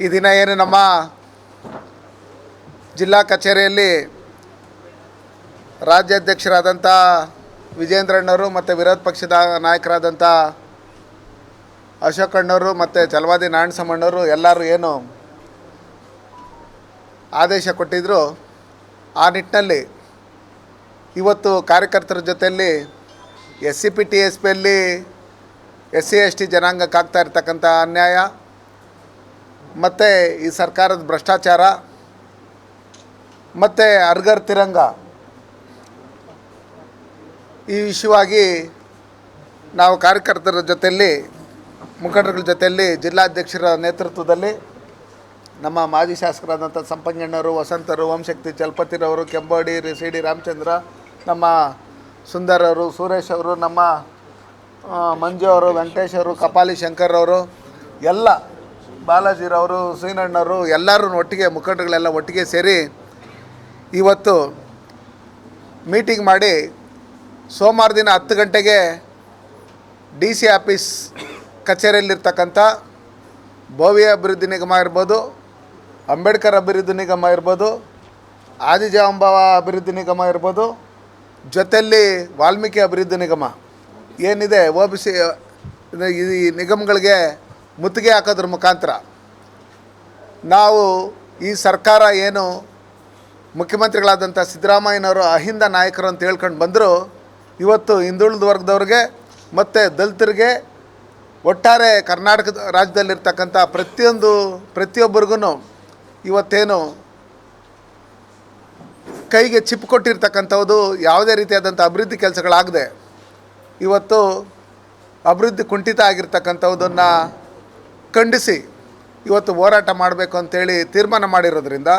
ಈ ದಿನ ಏನು ನಮ್ಮ ಜಿಲ್ಲಾ ಕಚೇರಿಯಲ್ಲಿ ರಾಜ್ಯಾಧ್ಯಕ್ಷರಾದಂಥ ವಿಜೇಂದ್ರಣ್ಣವರು ಮತ್ತು ವಿರೋಧ ಪಕ್ಷದ ನಾಯಕರಾದಂಥ ಅಶೋಕಣ್ಣವರು ಮತ್ತು ಚಲವಾದಿ ನಾರಾಯಣಸಮ್ಮಣ್ಣವರು ಎಲ್ಲರೂ ಏನು ಆದೇಶ ಕೊಟ್ಟಿದ್ದರು ಆ ನಿಟ್ಟಿನಲ್ಲಿ ಇವತ್ತು ಕಾರ್ಯಕರ್ತರ ಜೊತೆಯಲ್ಲಿ S C P T S ಪಿಯಲ್ಲಿ ಎಸ್ ಸಿ ಎಸ್ ಟಿ ಜನಾಂಗಕ್ಕೆ ಆಗ್ತಾ ಇರ್ತಕ್ಕಂಥ ಅನ್ಯಾಯ. ಮತ್ತು ಈ ಸರ್ಕಾರದ ಭ್ರಷ್ಟಾಚಾರ, ಮತ್ತು ಅರ್ಗರ್ ತಿರಂಗ. ಈ ವಿಷಯವಾಗಿ ನಾವು ಕಾರ್ಯಕರ್ತರ ಜೊತೆಯಲ್ಲಿ, ಮುಖಂಡರುಗಳ ಜೊತೆಯಲ್ಲಿ ಜಿಲ್ಲಾಧ್ಯಕ್ಷರ ನೇತೃತ್ವದಲ್ಲಿ ನಮ್ಮ ಮಾಜಿ ಶಾಸಕರಾದಂಥ ಸಂಪಂಗಣ್ಣವರು ವಸಂತರು, ಓಂಶಕ್ತಿ ಚಲಪತಿರವರು ಕೆಂಬೋಡಿ ಸಿ, ಡಿ, ರಾಮಚಂದ್ರ, ನಮ್ಮ ಸುಂದರ್ ಅವರು, ಸುರೇಶ್ ಅವರು, ನಮ್ಮ ಮಂಜು ಅವರು, ವೆಂಕಟೇಶ್ ಅವರು, ಕಪಾಲಿ ಶಂಕರ್ ಅವರು, ಎಲ್ಲ ಬಾಲಾಜಿರವರು ಸೀನಣ್ಣವರು ಎಲ್ಲರೂ ಒಟ್ಟಿಗೆ, ಮುಖಂಡರುಗಳೆಲ್ಲ ಒಟ್ಟಿಗೆ ಸೇರಿ ಇವತ್ತು ಮೀಟಿಂಗ್ ಮಾಡಿ ಸೋಮವಾರ ದಿನ ಹತ್ತು ಗಂಟೆಗೆ ಡಿ ಸಿ ಆಫೀಸ್ ಕಚೇರಿಯಲ್ಲಿರ್ತಕ್ಕಂಥ ಭವ್ಯ ಅಭಿವೃದ್ಧಿ ನಿಗಮ ಇರ್ಬೋದು ಅಂಬೇಡ್ಕರ್ ಅಭಿವೃದ್ಧಿ ನಿಗಮ ಇರ್ಬೋದು ಆದಿಜಾಂಬವ ಅಭಿವೃದ್ಧಿ ನಿಗಮ ಇರ್ಬೋದು ಜೊತೆಯಲ್ಲಿ ವಾಲ್ಮೀಕಿ ಅಭಿವೃದ್ಧಿ ನಿಗಮ. ಏನಿದೆ ಒ ಬಿ ಸಿ ಈ ನಿಗಮಗಳಿಗೆ ಮುತ್ತಿಗೆ ಹಾಕೋದ್ರ ಮುಖಾಂತರ ನಾವು ಈ ಸರ್ಕಾರ ಏನು ಮುಖ್ಯಮಂತ್ರಿಗಳಾದಂಥ ಸಿದ್ದರಾಮಯ್ಯನವರು ಅಹಿಂದ ನಾಯಕರು ಅಂತ ಹೇಳ್ಕೊಂಡು ಬಂದರು ಇವತ್ತು ಹಿಂದುಳಿದ ವರ್ಗದವ್ರಿಗೆ ಮತ್ತು ದಲಿತರಿಗೆ ಒಟ್ಟಾರೆ ಕರ್ನಾಟಕದ ರಾಜ್ಯದಲ್ಲಿರ್ತಕ್ಕಂಥ ಪ್ರತಿಯೊಂದು ಪ್ರತಿಯೊಬ್ಬರಿಗೂ ಇವತ್ತೇನು ಕೈಗೆ ಚಿಪ್ ಕೊಟ್ಟಿರ್ತಕ್ಕಂಥದ್ದು ಯಾವುದೇ ರೀತಿಯಾದಂಥ ಅಭಿವೃದ್ಧಿ ಕೆಲಸಗಳಾಗದೆ ಇವತ್ತು ಅಭಿವೃದ್ಧಿ ಕುಂಠಿತ ಆಗಿರ್ತಕ್ಕಂಥದ್ದನ್ನು ಖಂಡಿಸಿ ಇವತ್ತು ಹೋರಾಟ ಮಾಡಬೇಕು ಅಂತೇಳಿ ತೀರ್ಮಾನ ಮಾಡಿರೋದ್ರಿಂದ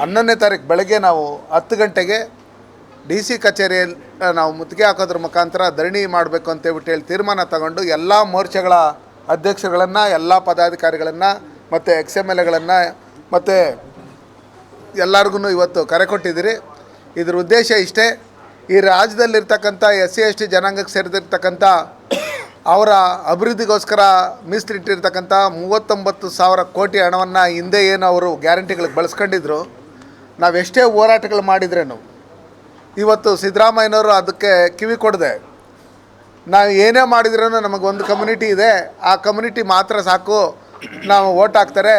ಹನ್ನೊಂದನೇ ತಾರೀಕು ಬೆಳಗ್ಗೆ ನಾವು ಹತ್ತು ಗಂಟೆಗೆ ಡಿ ಸಿ ಕಚೇರಿಯಲ್ಲಿ ನಾವು ಮುತ್ತಿಗೆ ಹಾಕೋದ್ರ ಮುಖಾಂತರ ಧರಣಿ ಮಾಡಬೇಕು ಅಂತೇಳ್ಬಿಟ್ಟು ಹೇಳಿ ತೀರ್ಮಾನ ತಗೊಂಡು ಎಲ್ಲ ಮೋರ್ಚಾಗಳ ಅಧ್ಯಕ್ಷರುಗಳನ್ನು ಎಲ್ಲ ಪದಾಧಿಕಾರಿಗಳನ್ನು, ಮತ್ತು ಎಕ್ಸ್ ಎಂ ಎಲ್ ಎಗಳನ್ನು, ಮತ್ತು ಎಲ್ಲರಿಗೂ ಇವತ್ತು ಕರೆ ಕೊಟ್ಟಿದ್ದೀರಿ. ಇದ್ರ ಉದ್ದೇಶ ಇಷ್ಟೇ. ಈ ರಾಜ್ಯದಲ್ಲಿರ್ತಕ್ಕಂಥ ಎಸ್ ಸಿ ಎಸ್ ಟಿ ಜನಾಂಗಕ್ಕೆ ಸೇರಿದಿರ್ತಕ್ಕಂಥ ಅವರ ಅಭಿವೃದ್ಧಿಗೋಸ್ಕರ ಮೀಸಲಿಟ್ಟಿರ್ತಕ್ಕಂಥ ಮೂವತ್ತೊಂಬತ್ತು ಸಾವಿರ ಕೋಟಿ ಹಣವನ್ನು ಹಿಂದೆ ಏನು ಅವರು ಗ್ಯಾರಂಟಿಗಳಿಗೆ ಬಳಸ್ಕೊಂಡಿದ್ರು ನಾವೆಷ್ಟೇ ಹೋರಾಟಗಳು ಮಾಡಿದ್ರೇನು, ಇವತ್ತು ಸಿದ್ದರಾಮಯ್ಯನವರು ಅದಕ್ಕೆ ಕಿವಿ ಕೊಡದೆ. ನಾವು ಏನೇ ಮಾಡಿದ್ರೂ ನಮಗೆ ಒಂದು ಕಮ್ಯುನಿಟಿ ಇದೆ, ಆ ಕಮ್ಯುನಿಟಿ ಮಾತ್ರ ಸಾಕು, ನಾವು ಓಟ್ ಹಾಕ್ತಾರೆ.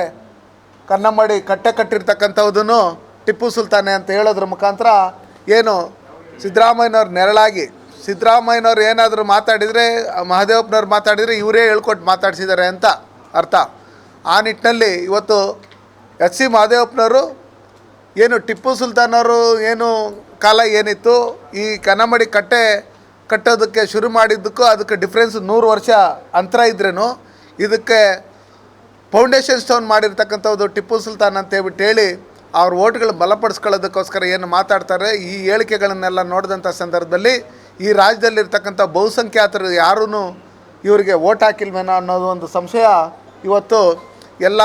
ಕನ್ನಂಬಾಡಿ ಕಟ್ಟೆ ಕಟ್ಟಿರ್ತಕ್ಕಂಥದ್ದನ್ನು ಟಿಪ್ಪು ಸುಲ್ತಾನೆ ಅಂತ ಹೇಳೋದ್ರ ಮುಖಾಂತರ ಏನು ಸಿದ್ದರಾಮಯ್ಯನವ್ರು ನೆರಳಾಗಿ ಸಿದ್ದರಾಮಯ್ಯನವ್ರು ಏನಾದರೂ ಮಾತಾಡಿದರೆ, ಮಹದೇವಪ್ಪನವ್ರು ಮಾತಾಡಿದರೆ ಇವರೇ ಹೇಳ್ಕೊಟ್ಟು ಮಾತಾಡಿಸಿದ್ದಾರೆ ಅಂತ ಅರ್ಥ. ಆ ನಿಟ್ಟಿನಲ್ಲಿ ಇವತ್ತು ಎಸ್ ಸಿ ಮಹದೇವಪ್ಪನವರು ಏನು ಟಿಪ್ಪು ಸುಲ್ತಾನ್ ಅವರು ಏನು ಕಾಲ ಏನಿತ್ತು, ಈ ಕನ್ನಮಡಿ ಕಟ್ಟೆ ಕಟ್ಟೋದಕ್ಕೆ ಶುರು ಮಾಡಿದ್ದಕ್ಕೂ ಅದಕ್ಕೆ ಡಿಫ್ರೆನ್ಸ್ ನೂರು ವರ್ಷ ಅಂತರ ಇದ್ರೇನು, ಇದಕ್ಕೆ ಫೌಂಡೇಶನ್ ಸ್ಟೋನ್ ಮಾಡಿರ್ತಕ್ಕಂಥದ್ದು ಟಿಪ್ಪು ಸುಲ್ತಾನ್ ಅಂತ ಹೇಳ್ಬಿಟ್ಟು ಹೇಳಿ ಅವ್ರ ಓಟ್ಗಳು ಬಲಪಡಿಸ್ಕೊಳ್ಳೋದಕ್ಕೋಸ್ಕರ ಏನು ಮಾತಾಡ್ತಾರೆ, ಈ ಹೇಳಿಕೆಗಳನ್ನೆಲ್ಲ ನೋಡಿದಂಥ ಸಂದರ್ಭದಲ್ಲಿ ಈ ರಾಜ್ಯದಲ್ಲಿರ್ತಕ್ಕಂಥ ಬಹುಸಂಖ್ಯಾತರು ಯಾರೂ ಇವರಿಗೆ ಓಟ್ ಹಾಕಿಲ್ವೇನೋ ಅನ್ನೋದು ಒಂದು ಸಂಶಯ ಇವತ್ತು ಎಲ್ಲ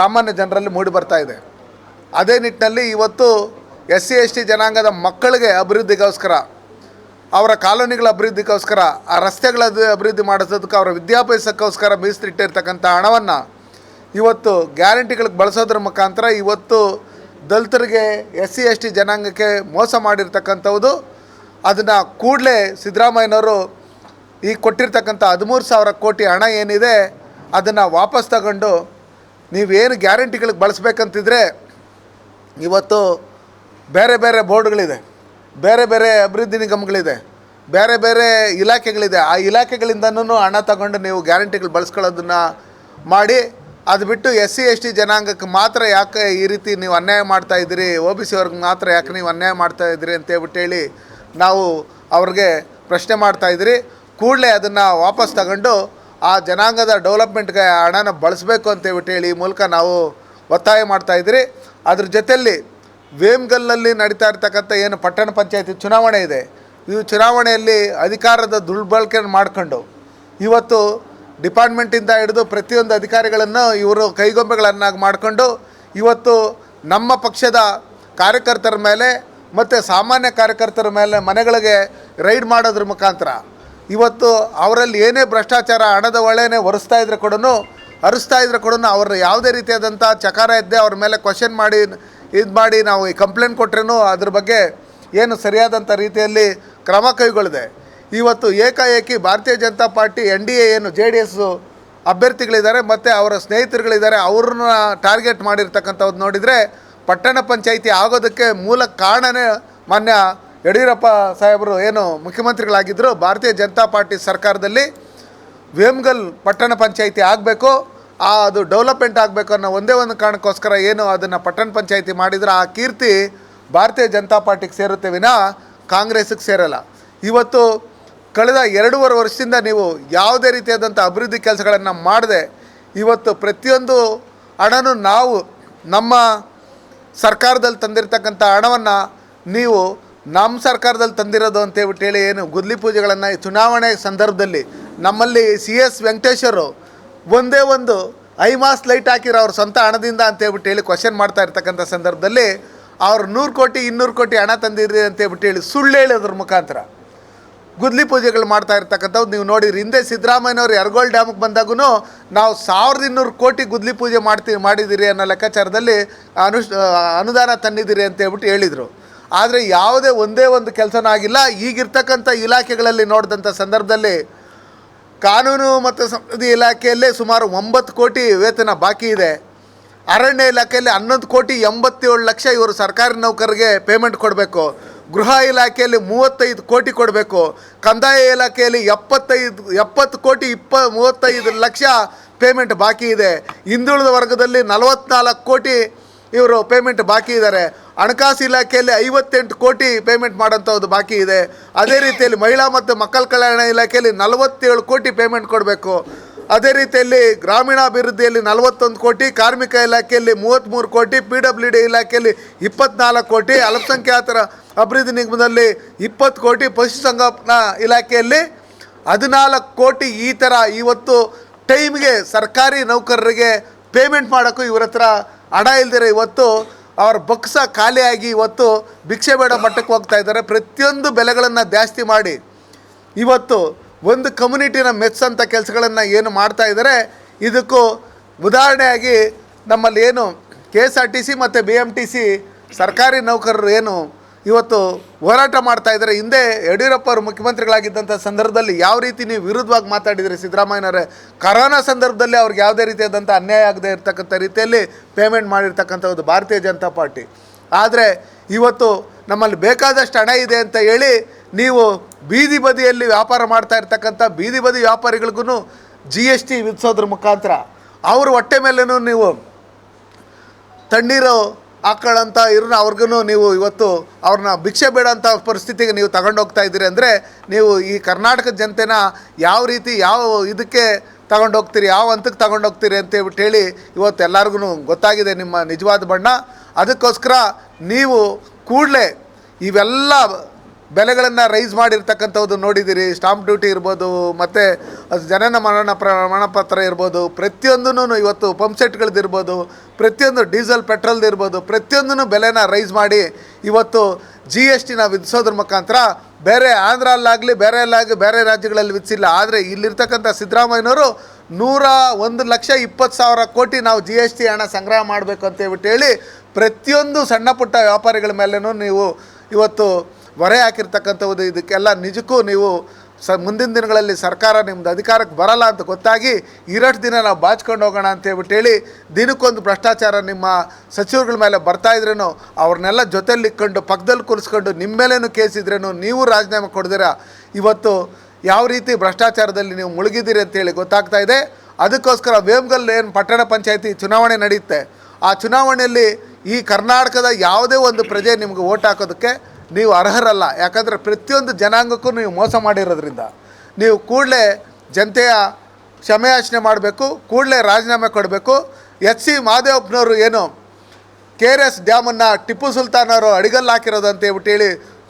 ಸಾಮಾನ್ಯ ಜನರಲ್ಲಿ ಮೂಡಿ ಬರ್ತಾ ಇದೆ. ಅದೇ ನಿಟ್ಟಿನಲ್ಲಿ ಇವತ್ತು ಎಸ್ ಸಿ, ಎಸ್ ಟಿ ಜನಾಂಗದ ಮಕ್ಕಳಿಗೆ ಅಭಿವೃದ್ಧಿಗೋಸ್ಕರ, ಅವರ ಕಾಲೋನಿಗಳ ಅಭಿವೃದ್ಧಿಗೋಸ್ಕರ, ಆ ರಸ್ತೆಗಳ ಅಭಿವೃದ್ಧಿ ಮಾಡಿಸೋದಕ್ಕೆ, ಅವರ ವಿದ್ಯಾಭ್ಯಾಸಕ್ಕೋಸ್ಕರ ಮೀಸಲಿಟ್ಟಿರ್ತಕ್ಕಂಥ ಹಣವನ್ನು ಇವತ್ತು ಗ್ಯಾರಂಟಿಗಳಿಗೆ ಬಳಸೋದ್ರ ಮುಖಾಂತರ ಇವತ್ತು ದಲಿತರಿಗೆ, ಎಸ್ ಸಿ, ಎಸ್ ಟಿ ಜನಾಂಗಕ್ಕೆ ಮೋಸ ಮಾಡಿರ್ತಕ್ಕಂಥದ್ದು ಅದನ್ನು ಕೂಡಲೇ ಸಿದ್ದರಾಮಯ್ಯನವರು ಈಗ ಕೊಟ್ಟಿರ್ತಕ್ಕಂಥ ಹದಿಮೂರು ಸಾವಿರ ಕೋಟಿ ಹಣ ಏನಿದೆ ಅದನ್ನು ವಾಪಸ್ ತಗೊಂಡು ನೀವೇನು ಗ್ಯಾರಂಟಿಗಳಿಗೆ ಬಳಸ್ಬೇಕಂತಿದ್ರೆ ಇವತ್ತು ಬೇರೆ ಬೇರೆ ಬೋರ್ಡ್ಗಳಿದೆ. ಬೇರೆ ಬೇರೆ ಅಭಿವೃದ್ಧಿ ನಿಗಮಗಳಿದೆ. ಬೇರೆ ಬೇರೆ ಇಲಾಖೆಗಳಿದೆ. ಆ ಇಲಾಖೆಗಳಿಂದನೂ ಹಣ ತಗೊಂಡು ನೀವು ಗ್ಯಾರಂಟಿಗಳು ಬಳಸ್ಕೊಳ್ಳೋದನ್ನು ಮಾಡಿ, ಅದು ಬಿಟ್ಟು ಎಸ್ ಸಿ, ಎಸ್ ಟಿ ಜನಾಂಗಕ್ಕೆ ಮಾತ್ರ ಯಾಕೆ ಈ ರೀತಿ ನೀವು ಅನ್ಯಾಯ ಮಾಡ್ತಾ ಇದ್ದೀರಿ? ಒ ಬಿ ಸಿ ಅವ್ರಿಗೆ ಮಾತ್ರ ಯಾಕೆ ನೀವು ಅನ್ಯಾಯ ಮಾಡ್ತಾಯಿದ್ದೀರಿ ಅಂತ ಹೇಳ್ಬಿಟ್ಟು ಹೇಳಿ ನಾವು ಅವ್ರಿಗೆ ಪ್ರಶ್ನೆ ಮಾಡ್ತಾಯಿದ್ರಿ ಕೂಡಲೇ ಅದನ್ನು ವಾಪಸ್ ತಗೊಂಡು ಆ ಜನಾಂಗದ ಡೆವಲಪ್ಮೆಂಟ್ಗೆ ಹಣನ ಬಳಸಬೇಕು ಅಂತ ಹೇಳಿ ಈ ಮೂಲಕ ನಾವು ಒತ್ತಾಯ ಮಾಡ್ತಾಯಿದ್ರಿ ಅದ್ರ ಜೊತೆಯಲ್ಲಿ ವೇಮ್ಗಲ್ನಲ್ಲಿ ನಡೀತಾ ಇರ್ತಕ್ಕಂಥ ಏನು ಪಟ್ಟಣ ಪಂಚಾಯತಿ ಚುನಾವಣೆ ಇದೆ. ಈ ಚುನಾವಣೆಯಲ್ಲಿ ಅಧಿಕಾರದ ದುರ್ಬಳಕೆಯನ್ನು ಮಾಡಿಕೊಂಡು ಇವತ್ತು ಡಿಪಾರ್ಟ್ಮೆಂಟಿಂದ ಹಿಡಿದು ಪ್ರತಿಯೊಂದು ಅಧಿಕಾರಿಗಳನ್ನು ಇವರು ಕೈಗೊಂಬೆಗಳನ್ನಾಗಿ ಮಾಡಿಕೊಂಡು ಇವತ್ತು ನಮ್ಮ ಪಕ್ಷದ ಕಾರ್ಯಕರ್ತರ ಮೇಲೆ ಮತ್ತು ಸಾಮಾನ್ಯ ಕಾರ್ಯಕರ್ತರ ಮೇಲೆ ಮನೆಗಳಿಗೆ ರೈಡ್ ಮಾಡೋದ್ರ ಮುಖಾಂತರ ಇವತ್ತು ಅವರಲ್ಲಿ ಏನೇ ಭ್ರಷ್ಟಾಚಾರ, ಹಣದ ಒಳ್ಳೆನೇ ಒರೆಸ್ತಾ ಇದ್ರೆ ಕೂಡ ಅರಿಸ್ತಾ ಇದ್ರೆ ಕೂಡ ಅವ್ರ ಯಾವುದೇ ರೀತಿಯಾದಂಥ ಚಕಾರ ಇದ್ದೆ ಅವ್ರ ಮೇಲೆ ಕ್ವಶನ್ ಮಾಡಿ, ಇದು ಮಾಡಿ ನಾವು ಈ ಕಂಪ್ಲೇಂಟ್ ಕೊಟ್ರೇನು ಅದ್ರ ಬಗ್ಗೆ ಏನು ಸರಿಯಾದಂಥ ರೀತಿಯಲ್ಲಿ ಕ್ರಮ ಕೈಗೊಳ್ಳಿದೆ. ಇವತ್ತು ಏಕಾಏಕಿ Bharatiya Janata party, N D A ಏನು, ಜೆ ಡಿ ಎಸ್ಸು ಅಭ್ಯರ್ಥಿಗಳಿದ್ದಾರೆ, ಮತ್ತು ಅವರ ಸ್ನೇಹಿತರುಗಳಿದ್ದಾರೆ, ಅವ್ರನ್ನ ಟಾರ್ಗೆಟ್ ಮಾಡಿರ್ತಕ್ಕಂಥವ್ದು ನೋಡಿದರೆ ಪಟ್ಟಣ ಪಂಚಾಯಿತಿ ಆಗೋದಕ್ಕೆ ಮೂಲ ಕಾರಣನೇ ಮಾನ್ಯ ಯಡಿಯೂರಪ್ಪ ಸಾಹೇಬರು ಏನು ಮುಖ್ಯಮಂತ್ರಿಗಳಾಗಿದ್ದರು ಭಾರತೀಯ ಜನತಾ ಪಾರ್ಟಿ ಸರ್ಕಾರದಲ್ಲಿ ವೇಮ್ಗಲ್ ಪಟ್ಟಣ ಪಂಚಾಯಿತಿ ಆಗಬೇಕು, ಆ ಅದು ಡೆವಲಪ್ಮೆಂಟ್ ಆಗಬೇಕು ಅನ್ನೋ ಒಂದೇ ಒಂದು ಕಾರಣಕ್ಕೋಸ್ಕರ ಏನು ಅದನ್ನು ಪಟ್ಟಣ ಪಂಚಾಯಿತಿ ಮಾಡಿದ್ರೆ, ಆ ಕೀರ್ತಿ ಭಾರತೀಯ ಜನತಾ ಪಾರ್ಟಿಗೆ ಸೇರುತ್ತೆ ವಿನ ಕಾಂಗ್ರೆಸ್ಗೆ ಸೇರಲ್ಲ. ಇವತ್ತು ಕಳೆದ ಎರಡೂವರೆ ವರ್ಷದಿಂದ ನೀವು ಯಾವುದೇ ರೀತಿಯಾದಂಥ ಅಭಿವೃದ್ಧಿ ಕೆಲಸಗಳನ್ನು ಮಾಡದೆ, ಇವತ್ತು ಪ್ರತಿಯೊಂದು ಹಣನೂ ನಾವು ನಮ್ಮ ಸರ್ಕಾರದಲ್ಲಿ ತಂದಿರತಕ್ಕಂಥ ಹಣವನ್ನು ನೀವು ನಮ್ಮ ಸರ್ಕಾರದಲ್ಲಿ ತಂದಿರೋದು ಅಂತ ಹೇಳಿ ಏನು ಗುದ್ಲಿ ಪೂಜೆಗಳನ್ನು ಚುನಾವಣೆ ಸಂದರ್ಭದಲ್ಲಿ ನಮ್ಮಲ್ಲಿ ಸಿ ಎಸ್ ವೆಂಕಟೇಶ್ವರು ಒಂದೇ ಒಂದು ಐಮಾಸ್ ಲೈಟ್ ಹಾಕಿರೋ ಅವ್ರ ಸ್ವಂತ ಹಣದಿಂದ ಅಂತ ಹೇಳ್ಬಿಟ್ಟು ಹೇಳಿ ಕ್ವಶನ್ ಮಾಡ್ತಾ ಇರ್ತಕ್ಕಂಥ ಸಂದರ್ಭದಲ್ಲಿ ಅವ್ರು ನೂರು ಕೋಟಿ, ಇನ್ನೂರು ಕೋಟಿ ಹಣ ತಂದಿರಿ ಅಂತ ಹೇಳ್ಬಿಟ್ಟು ಹೇಳಿ ಸುಳ್ಳು ಹೇಳೋದ್ರ ಮುಖಾಂತರ. ಗುದ್ಲಿ ಪೂಜೆಗಳು ಮಾಡ್ತಾ ಇರ್ತಕ್ಕಂಥದ್ದು ನೀವು ನೋಡಿರಿ ಹಿಂದೆ ಸಿದ್ದರಾಮಯ್ಯನವರು ಎರಗೋಳ್ ಡ್ಯಾಮ್ಗೆ ಬಂದಾಗೂ ನಾವು ಸಾವಿರದ ಇನ್ನೂರು ಕೋಟಿ ಗುದ್ಲಿ ಪೂಜೆ ಮಾಡ್ತೀವಿ, ಮಾಡಿದ್ದೀರಿ ಅನ್ನೋ ಲೆಕ್ಕಾಚಾರದಲ್ಲಿ ಅನುಷ್ ಅನುದಾನ ತಂದಿದ್ದೀರಿ ಅಂತ ಹೇಳ್ಬಿಟ್ಟು ಹೇಳಿದರು. ಆದರೆ ಯಾವುದೇ ಒಂದೇ ಒಂದು ಕೆಲಸನೂ ಆಗಿಲ್ಲ. ಈಗಿರ್ತಕ್ಕಂಥ ಇಲಾಖೆಗಳಲ್ಲಿ ನೋಡಿದಂಥ ಸಂದರ್ಭದಲ್ಲಿ ಕಾನೂನು ಮತ್ತು ಸಂಸ್ಕೃತಿ ಇಲಾಖೆಯಲ್ಲೇ ಸುಮಾರು ಒಂಬತ್ತು ಕೋಟಿ ವೇತನ ಬಾಕಿ ಇದೆ. ಅರಣ್ಯ ಇಲಾಖೆಯಲ್ಲಿ ಹನ್ನೊಂದು ಕೋಟಿ ಎಂಬತ್ತೇಳು ಲಕ್ಷ ಇವರು ಸರ್ಕಾರಿ ನೌಕರರಿಗೆ ಪೇಮೆಂಟ್ ಕೊಡಬೇಕು. ಗೃಹ ಇಲಾಖೆಯಲ್ಲಿ ಮೂವತ್ತೈದು ಕೋಟಿ ಕೊಡಬೇಕು, ಕಂದಾಯ ಇಲಾಖೆಯಲ್ಲಿ ಎಪ್ಪತ್ತೈದು, ಎಪ್ಪತ್ತು ಕೋಟಿ ಇಪ್ಪ, ಮೂವತ್ತೈದು ಲಕ್ಷ ಪೇಮೆಂಟ್ ಬಾಕಿ ಇದೆ. ಹಿಂದುಳಿದ ವರ್ಗದಲ್ಲಿ ನಲವತ್ನಾಲ್ಕು ಕೋಟಿ ಇವರು ಪೇಮೆಂಟ್ ಬಾಕಿ ಇದ್ದಾರೆ ಹಣಕಾಸು ಇಲಾಖೆಯಲ್ಲಿ ಐವತ್ತೆಂಟು ಕೋಟಿ ಪೇಮೆಂಟ್ ಮಾಡೋಂಥದ್ದು ಬಾಕಿ ಇದೆ. ಅದೇ ರೀತಿಯಲ್ಲಿ ಮಹಿಳಾ ಮತ್ತು ಮಕ್ಕಳ ಕಲ್ಯಾಣ ಇಲಾಖೆಯಲ್ಲಿ ನಲವತ್ತೇಳು ಕೋಟಿ ಪೇಮೆಂಟ್ ಕೊಡಬೇಕು. ಅದೇ ರೀತಿಯಲ್ಲಿ ಗ್ರಾಮೀಣಾಭಿವೃದ್ಧಿಯಲ್ಲಿ ನಲವತ್ತೊಂದು ಕೋಟಿ, ಕಾರ್ಮಿಕ ಇಲಾಖೆಯಲ್ಲಿ ಮೂವತ್ತ್ಮೂರು ಕೋಟಿ ಪಿ ಡಬ್ಲ್ಯೂ ಡಿ ಇಲಾಖೆಯಲ್ಲಿ ಇಪ್ಪತ್ನಾಲ್ಕು ಕೋಟಿ, ಅಲ್ಪಸಂಖ್ಯಾತರ ಅಭಿವೃದ್ಧಿ ನಿಗಮದಲ್ಲಿ ಇಪ್ಪತ್ತು ಕೋಟಿ ಪಶುಸಂಗೋಪನಾ ಇಲಾಖೆಯಲ್ಲಿ ಹದಿನಾಲ್ಕು ಕೋಟಿ ಈ ಥರ ಇವತ್ತು ಟೈಮ್ಗೆ ಸರ್ಕಾರಿ ನೌಕರರಿಗೆ ಪೇಮೆಂಟ್ ಮಾಡೋಕ್ಕೂ ಇವ್ರ ಹತ್ರ ಹಣ ಇಲ್ದಿರ ಇವತ್ತು ಅವ್ರ ಬಕ್ಸ ಖಾಲಿಯಾಗಿ ಇವತ್ತು ಭಿಕ್ಷೆ ಬೇಡ ಮಟ್ಟಕ್ಕೆ ಹೋಗ್ತಾ ಇದ್ದಾರೆ. ಪ್ರತಿಯೊಂದು ಬೆಲೆಗಳನ್ನು ಜಾಸ್ತಿ ಮಾಡಿ ಇವತ್ತು ಒಂದು ಕಮ್ಯುನಿಟಿನ ಮೆಚ್ಚಂಥ ಕೆಲಸಗಳನ್ನು ಏನು ಮಾಡ್ತಾ ಇದ್ದಾರೆ. ಇದಕ್ಕೂ ಉದಾಹರಣೆಯಾಗಿ ನಮ್ಮಲ್ಲಿ ಏನು K S R T C ಮತ್ತು ಬಿ ಎಂ ಟಿ ಸಿ ಸರ್ಕಾರಿ ನೌಕರರು ಏನು ಇವತ್ತು ಹೋರಾಟ ಮಾಡ್ತಾ ಇದ್ದಾರೆ. ಹಿಂದೆ ಯಡಿಯೂರಪ್ಪ ಅವರು ಮುಖ್ಯಮಂತ್ರಿಗಳಾಗಿದ್ದಂಥ ಸಂದರ್ಭದಲ್ಲಿ ಯಾವ ರೀತಿ ನೀವು ವಿರುದ್ಧವಾಗಿ ಮಾತಾಡಿದರೆ ಸಿದ್ದರಾಮಯ್ಯನವರೇ? ಕರೋನಾ ಸಂದರ್ಭದಲ್ಲಿ ಅವ್ರಿಗೆ ಯಾವುದೇ ರೀತಿಯಾದಂಥ ಅನ್ಯಾಯ ಆಗದೆ ಇರತಕ್ಕಂಥ ರೀತಿಯಲ್ಲಿ ಪೇಮೆಂಟ್ ಮಾಡಿರ್ತಕ್ಕಂಥ ಒಂದು ಭಾರತೀಯ ಜನತಾ ಪಾರ್ಟಿ. ಆದರೆ ಇವತ್ತು ನಮ್ಮಲ್ಲಿ ಬೇಕಾದಷ್ಟು ಹಣ ಇದೆ ಅಂತ ಹೇಳಿ ನೀವು ಬೀದಿ ಬದಿಯಲ್ಲಿ ವ್ಯಾಪಾರ ಮಾಡ್ತಾ ಇರ್ತಕ್ಕಂಥ ಬೀದಿ ಬದಿ ವ್ಯಾಪಾರಿಗಳಿಗೂ ಜಿ ಎಸ್ ಟಿ ವಿಧಿಸೋದ್ರ ಮುಖಾಂತರ ಅವ್ರ ಹೊಟ್ಟೆ ಮೇಲೂ ನೀವು ತಣ್ಣೀರು ಹಾಕೊಳ್ಳೋಂಥ ಇವ್ರನ್ನ ಅವ್ರಿಗೂ ನೀವು ಇವತ್ತು ಅವ್ರನ್ನ ಭಿಕ್ಷೆ ಬೇಡ ಅಂತ ಪರಿಸ್ಥಿತಿಗೆ ನೀವು ತಗೊಂಡೋಗ್ತಾ ಇದ್ದೀರಿ ಅಂದರೆ ನೀವು ಈ ಕರ್ನಾಟಕದ ಜನತೆನ ಯಾವ ರೀತಿ ಯಾವ ಇದಕ್ಕೆ ತಗೊಂಡೋಗ್ತೀರಿ ಯಾವ ಹಂತಕ್ಕೆ ತಗೊಂಡೋಗ್ತೀರಿ ಅಂತ ಹೇಳ್ಬಿಟ್ಟು ಹೇಳಿ ಇವತ್ತು ಎಲ್ಲರಿಗೂ ಗೊತ್ತಾಗಿದೆ ನಿಮ್ಮ ನಿಜವಾದ ಬಣ್ಣ. ಅದಕ್ಕೋಸ್ಕರ ನೀವು ಕೂಡಲೇ ಇವೆಲ್ಲ ಬೆಲೆಗಳನ್ನು ರೈಸ್ ಮಾಡಿರ್ತಕ್ಕಂಥದ್ದು ನೋಡಿದ್ದೀರಿ ಸ್ಟಾಂಪ್ ಡ್ಯೂಟಿ ಇರ್ಬೋದು, ಮತ್ತು ಜನನ ಮರಣ ಪ್ರಮಾಣ ಪತ್ರ ಇರ್ಬೋದು ಪ್ರತಿಯೊಂದೂ ಇವತ್ತು ಪಂಪ್ ಸೆಟ್ಗಳದ್ದು ಇರ್ಬೋದು, ಪ್ರತಿಯೊಂದು ಡೀಸೆಲ್ ಪೆಟ್ರೋಲ್ದು ಇರ್ಬೋದು ಪ್ರತಿಯೊಂದೂ ಬೆಲೆನ ರೈಸ್ ಮಾಡಿ ಇವತ್ತು ಜಿ ಎಸ್ ಟಿನ ವಿಧಿಸೋದ್ರ ಮುಖಾಂತರ ಬೇರೆ ಆಂಧ್ರಲ್ಲಾಗಲಿ, ಬೇರೆ ಎಲ್ಲಾಗಲಿ ಬೇರೆ ರಾಜ್ಯಗಳಲ್ಲಿ ವಿಧಿಸಿಲ್ಲ. ಆದರೆ ಇಲ್ಲಿರ್ತಕ್ಕಂಥ ಸಿದ್ದರಾಮಯ್ಯನವರು ನೂರ ಒಂದು ಲಕ್ಷ ಇಪ್ಪತ್ತು ಸಾವಿರ ಕೋಟಿ ನಾವು ಜಿ ಎಸ್ ಟಿ ಹಣ ಸಂಗ್ರಹ ಮಾಡಬೇಕು ಅಂತ ಹೇಳ್ಬಿಟ್ಟು ಹೇಳಿ ಪ್ರತಿಯೊಂದು ಸಣ್ಣ ಪುಟ್ಟ ವ್ಯಾಪಾರಿಗಳ ಮೇಲೂ ನೀವು ಇವತ್ತು ಹೊರೆ ಹಾಕಿರ್ತಕ್ಕಂಥದ್ದು ಇದಕ್ಕೆಲ್ಲ ನಿಜಕ್ಕೂ ನೀವು ಸ ಮುಂದಿನ ದಿನಗಳಲ್ಲಿ ಸರ್ಕಾರ ನಿಮ್ಮದು ಅಧಿಕಾರಕ್ಕೆ ಬರಲ್ಲ ಅಂತ ಗೊತ್ತಾಗಿ ಇರಷ್ಟು ದಿನ ನಾವು ಬಾಚ್ಕೊಂಡು ಹೋಗೋಣ ಅಂತ ಹೇಳ್ಬಿಟ್ಟು ಹೇಳಿ ದಿನಕ್ಕೊಂದು ಭ್ರಷ್ಟಾಚಾರ ನಿಮ್ಮ ಸಚಿವರುಗಳ ಮೇಲೆ ಬರ್ತಾ ಇದ್ರೇನು ಅವ್ರನ್ನೆಲ್ಲ ಜೊತೆಲಿ ಇಕ್ಕೊಂಡು ಪಕ್ಕದಲ್ಲಿ ಕೂರಿಸ್ಕೊಂಡು ನಿಮ್ಮ ಮೇಲೇನು ಕೇಸ್ ನೀವು ರಾಜೀನಾಮೆ ಕೊಡ್ದಿರ. ಇವತ್ತು ಯಾವ ರೀತಿ ಭ್ರಷ್ಟಾಚಾರದಲ್ಲಿ ನೀವು ಮುಳುಗಿದ್ದೀರಿ ಅಂತೇಳಿ ಗೊತ್ತಾಗ್ತಾ ಇದೆ. ಅದಕ್ಕೋಸ್ಕರ ವೇಮ್ಗಲ್ ಏನು ಪಟ್ಟಣ ಪಂಚಾಯತಿ ಚುನಾವಣೆ ನಡೆಯುತ್ತೆ ಆ ಚುನಾವಣೆಯಲ್ಲಿ ಈ ಕರ್ನಾಟಕದ ಯಾವುದೇ ಒಂದು ಪ್ರಜೆ ನಿಮಗೆ ಓಟ್ ಹಾಕೋದಕ್ಕೆ ನೀವು ಅರ್ಹರಲ್ಲ. ಯಾಕಂದರೆ ಪ್ರತಿಯೊಂದು ಜನಾಂಗಕ್ಕೂ ನೀವು ಮೋಸ ಮಾಡಿರೋದ್ರಿಂದ. ನೀವು ಕೂಡಲೇ ಜನತೆಯ ಕ್ಷಮೆಯಾಚನೆ ಮಾಡಬೇಕು, ಕೂಡಲೇ ರಾಜೀನಾಮೆ ಕೊಡಬೇಕು. ಎಚ್ ಸಿ ಮಹದೇವಪ್ಪನವರು ಏನು ಕೆ ಆರ್ ಎಸ್ ಡ್ಯಾಮನ್ನು ಟಿಪ್ಪು ಸುಲ್ತಾನ್ ಅವರು ಅಡಿಗಲ್ಲು ಹಾಕಿರೋದು ಅಂತ ಹೇಳ್ಬಿಟ್ಟು ಹೇಳಿ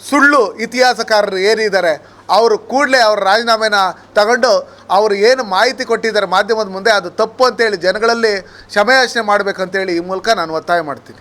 ಸುಳ್ಳು ಇತಿಹಾಸಕಾರರು ಏನಿದ್ದಾರೆ ಅವರು ಕೂಡಲೇ ಅವ್ರ ರಾಜೀನಾಮೆನ ತಗೊಂಡು ಅವರು ಏನು ಮಾಹಿತಿ ಕೊಟ್ಟಿದ್ದಾರೆ ಮಾಧ್ಯಮದ ಮುಂದೆ ಅದು ತಪ್ಪು ಅಂತೇಳಿ ಜನಗಳಲ್ಲಿ ಕ್ಷಮೆಯಾಚನೆ ಮಾಡಬೇಕಂತೇಳಿ ಈ ಮೂಲಕ ನಾನು ಒತ್ತಾಯ ಮಾಡ್ತೀನಿ.